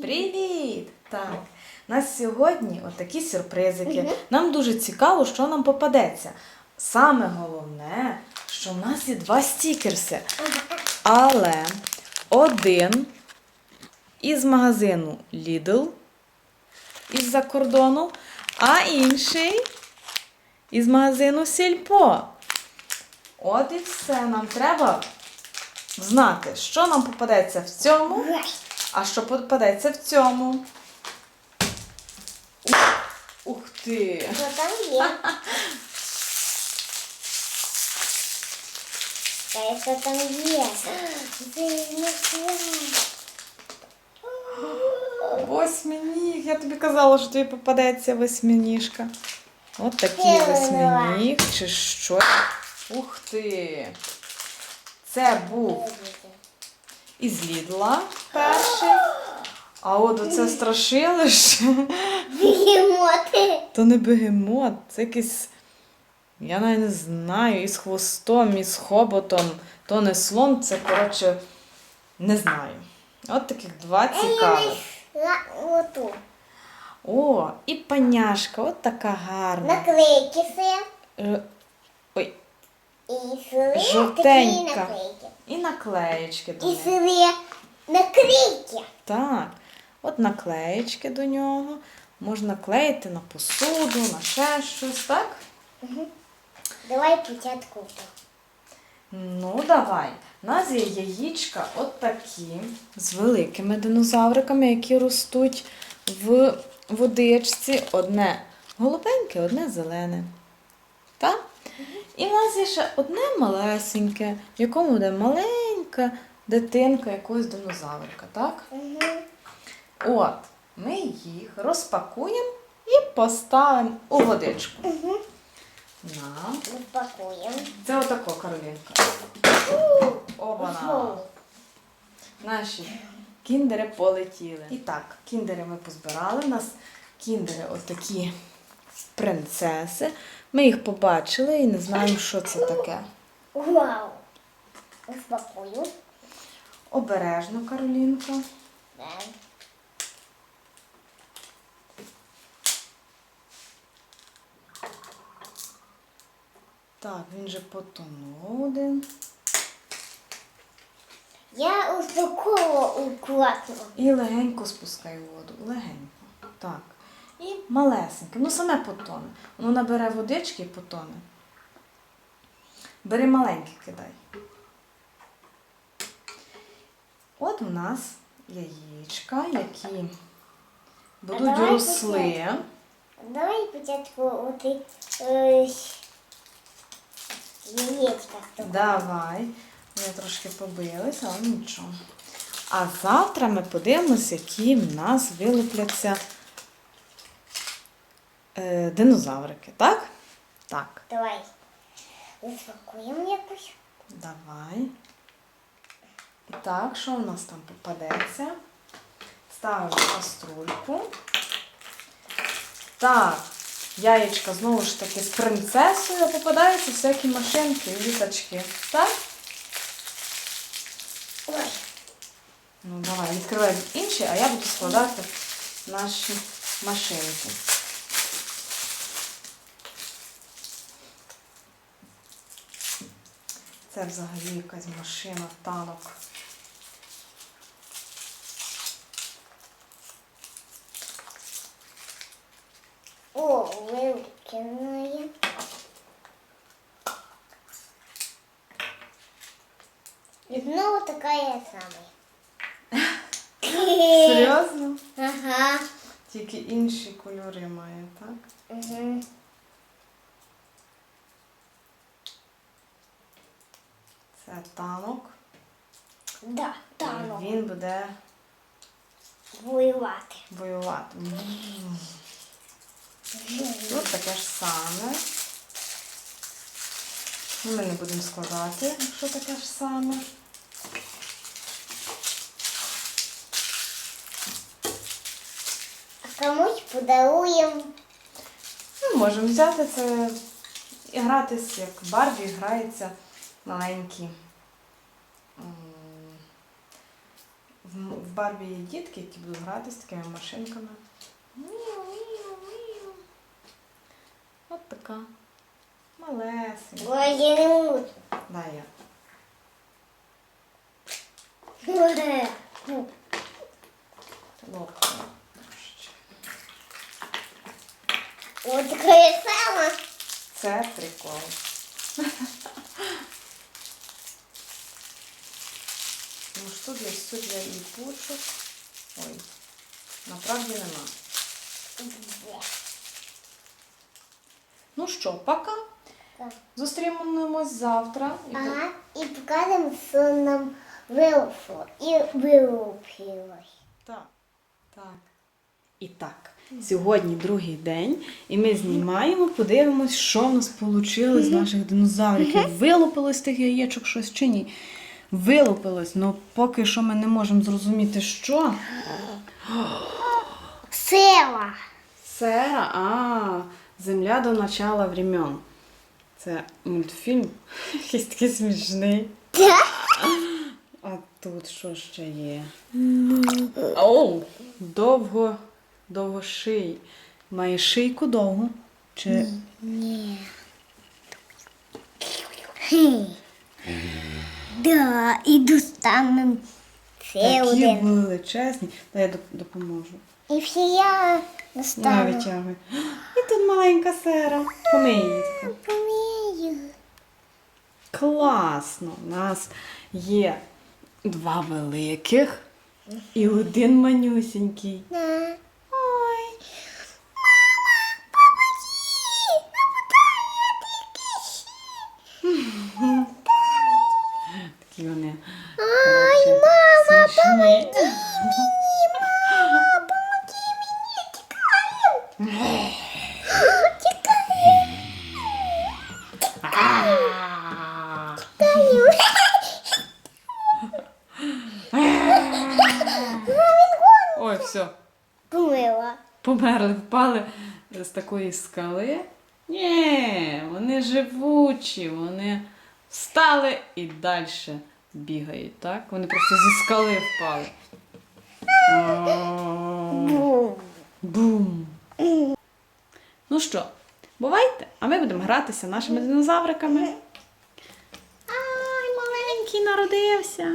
Привіт! Так, у нас сьогодні отакі сюрпризики. Нам дуже цікаво, що нам попадеться. Саме головне, що в нас є два стікерси. Але один із магазину Lidl із-за кордону, а інший із магазину Сільпо. От і все. Нам треба знати, що нам попадеться в цьому. А що попадеться в цьому? Ух, ух ти! Що там є? Та що там є? Восьминіг. Я тобі казала, що тобі попадеться восьминіжка. От такий восьминіг. Чи що? Ух ти! Це був із Лідла перший. А от оце страшилище. Бігемоти. То не бегемот, це якийсь. Я навіть не знаю, із хвостом, із хоботом. То не слон, це, коротше, не знаю. От таких два цікавих. О, і паняшка, от така гарна. Наклейки все. І Жовтенька. і наклеєчки до І нього. сили наклейки. Так, от наклеєчки до нього. Можна клеїти на посуду, на ще щось, так? Давай початку. Ну, давай. У нас є яєчка от такі, з великими динозавриками, які ростуть в водичці. Одне голубеньке, одне зелене. Так? І в нас є ще одне малесеньке, в якому буде маленька дитинка якогось динозаврика, так? От, ми їх розпакуємо і поставимо у водичку. На. Розпакуємо. Це отако, Каролінка. Оба-на. Наші кіндери полетіли. І так, кіндери ми позбирали. У нас кіндери отакі принцеси. Ми їх побачили і не знаємо, що це таке. Вау. Розпакую. Обережно, Каролінка. Так, він же потонув один. Я упаковувала акуратно. І легенько спускай воду. Легенько. Так. І малесеньке. Ну, саме потоне. Воно набере водички і потоне. Бери маленьке, кидай. От у нас яєчка, які будуть давай росли. Давай спочатку оти е, яєчка. Давай. Вони трошки побилися, але нічого. А завтра ми подивимося, які в нас вилупляться е, динозаврики, так? Так. Давай. Розпакуємо якось. Давай. І так, що у нас там попадеться? Ставимо в каструльку. Так, яєчка знову ж таки з принцесою, попадаються всякі машинки і літачки. Так? Ой. Ну, давай, відкривай інші, а я буду складати наші машинки. Це взагалі якась машина, танок. О, вилкинули. І знову така я сама. Серйозно? Ага. Тільки інші кольори має, так? Угу. Танок. Да, І він буде воювати. воювати. Тут таке ж саме. Ми не будемо складати, якщо таке ж саме. А комусь подаруємо. Ми можемо взяти це і гратись, як Барбі грається маленькі в, Барбі є дітки, які будуть грати з такими машинками. Міу, міу, міу. От така. Малесенька. Ой, я не можу. Дай я. Лопну. Ще. Вот такая сама. Це прикол. Ну що для все для ліпучок. Ой, направді нема. Ну що, пока. Так. Зустрінемось завтра. І Ага, і покажемо, що нам вилопло. І вилупилось. Так. Так. І так. Сьогодні другий день, і ми знімаємо, подивимось, що в нас вийшло з наших динозавриків. Вилупилось тих яєчок щось чи ні? Вилупилось, але поки що ми не можемо зрозуміти, що. Сила. Сера, а, Земля до начала времен. Це мультфільм. Якийсь такий смішний. А тут що ще є? Оу, довго, довго ший. Має шийку довгу. Чи Ні. Да, іду станем. Це такі один. величезні. Дай я доп- допоможу. І всі я На, настану. витягуй. І тут маленька сера. Помий її. Помію. Класно! У нас є два великих і один манюсінький. На. Померли, впали з такої скали. Ні, вони живучі, вони встали і далі бігають, так? Вони просто зі скали впали. Бум. Ну що, бувайте, а ми будемо гратися нашими динозавриками. Ай, маленький народився.